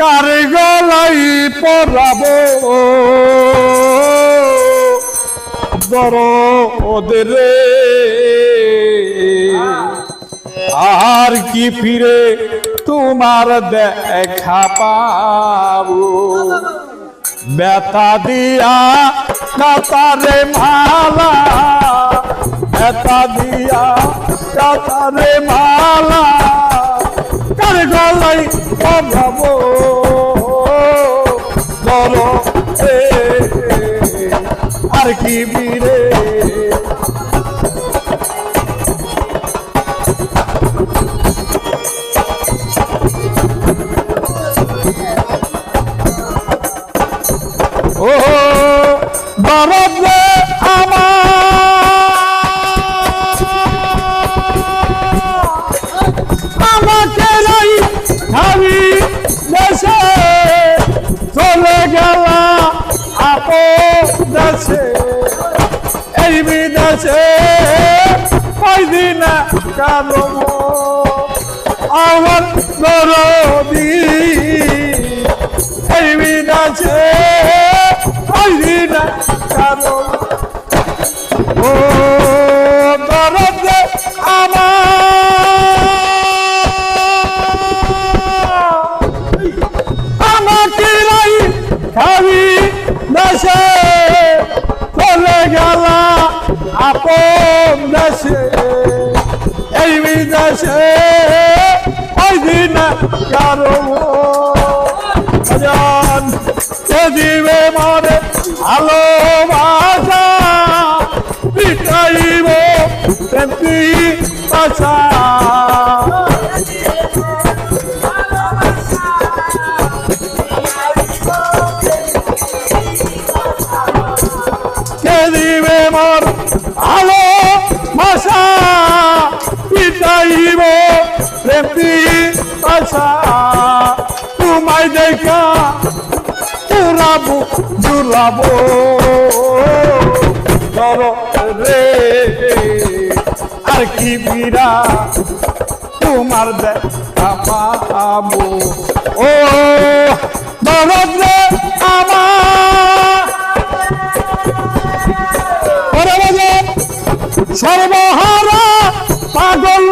কার গলাই পরাবো? দর আর কি ফিরে তোমার দেখা পাবো? বেতা দিয়া কাতারে মালা বেতা দিয়া কাতারে মালা। কার গলাই পরাবো দর আর কি বিরে? ও বিদেশে কয়দিন কালো আমার দরদি এই বিদেশে দেশে এই বিদেশে ওই দিন কারও ভজন। কে দিবে মনে ভালোবাসা পিটাইব প্রেমটি আশা? প্রেমটি আশা তোমায় দেখা পুরাবো জুলাবো ধর রে, আর কি বিরা তোমার দেখা পাবো। ও, দরদ রে আমার। সর্বহারা পাগল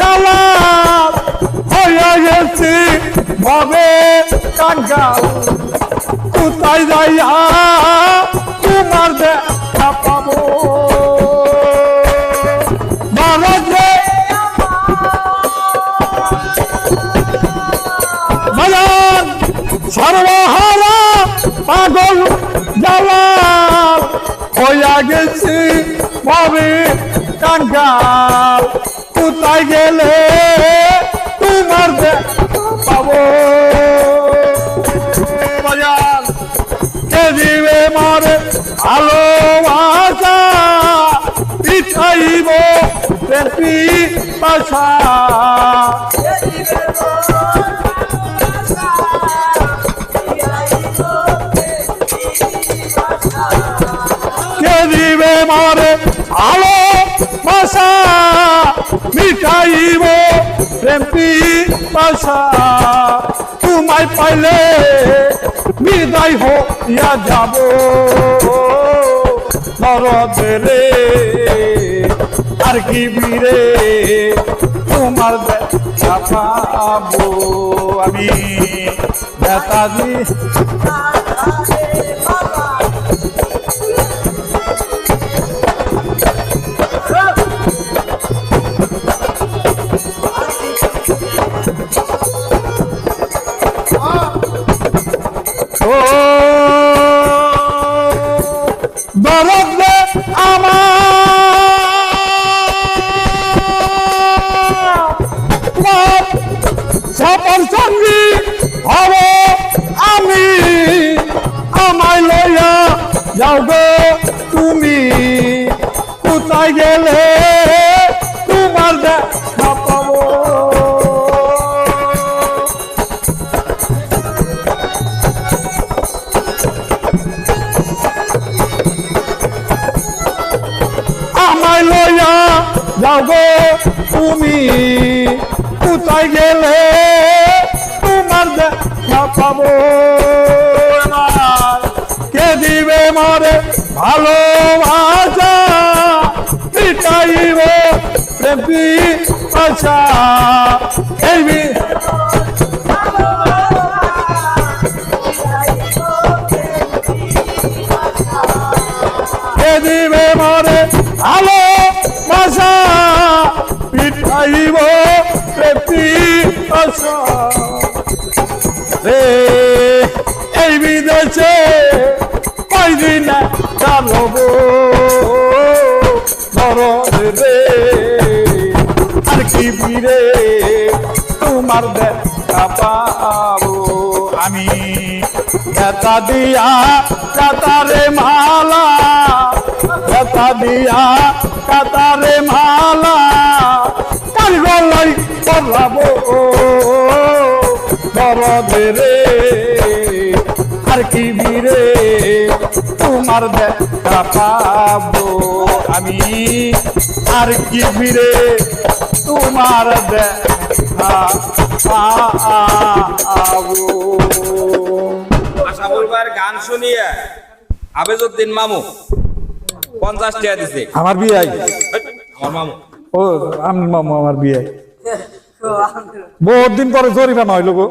জ্বালা হইয়া গেছি ভবে কাঙ্গাল কোথায় যাইয়া তোমার দেখা পাবো? ভারত সর্বহারা পাগল জ্বালাল হইয়া গেছি ভাবে কাঙ্গাল কোথায় গেলে তোমার পাবো? বাজার কে দিবে মারে পিছাইব প্রেমী পাশা কে দিবে মারে আলো ভাষা? মিটাইব প্রেমটি ভাষা তোমায় পাইলে বিদায় হইয়া যাব। দরদে আর কি বীরে তোমার দেখা পাবো। আমি নেতাজি। যাও গো তুমি, কোথায় গেলে তোমার দেখা পাবো? আমায় লইয়া যাও গো তুমি, কোথায় গেলে তোমার দেখা পাবো? দিবে মরে ভালোবাসা, মিটাইব প্রেমী আশা। এই দিবে মরে ভালো বাসা পিঠাইব প্রেমী আশা। রে, এই বিদেশে তোমার পাবো আমি এতা দিয়া কাতারে মালা এতা দিয়া কাতারে মালা তার গলাই পড়াবো। বড় রে আর কি বীরে তোমার দেখা পাবো? আমি আর কি বীরে তোমার দেখা আশা বলবার গান শুনিয়ে মামু পঞ্চাশ টাকা দিছে। আমার বিয়ে আমার মামু। ও আমি মামু আমার বিয়ে বহুত দিন পরে জরিমানা হইল গো।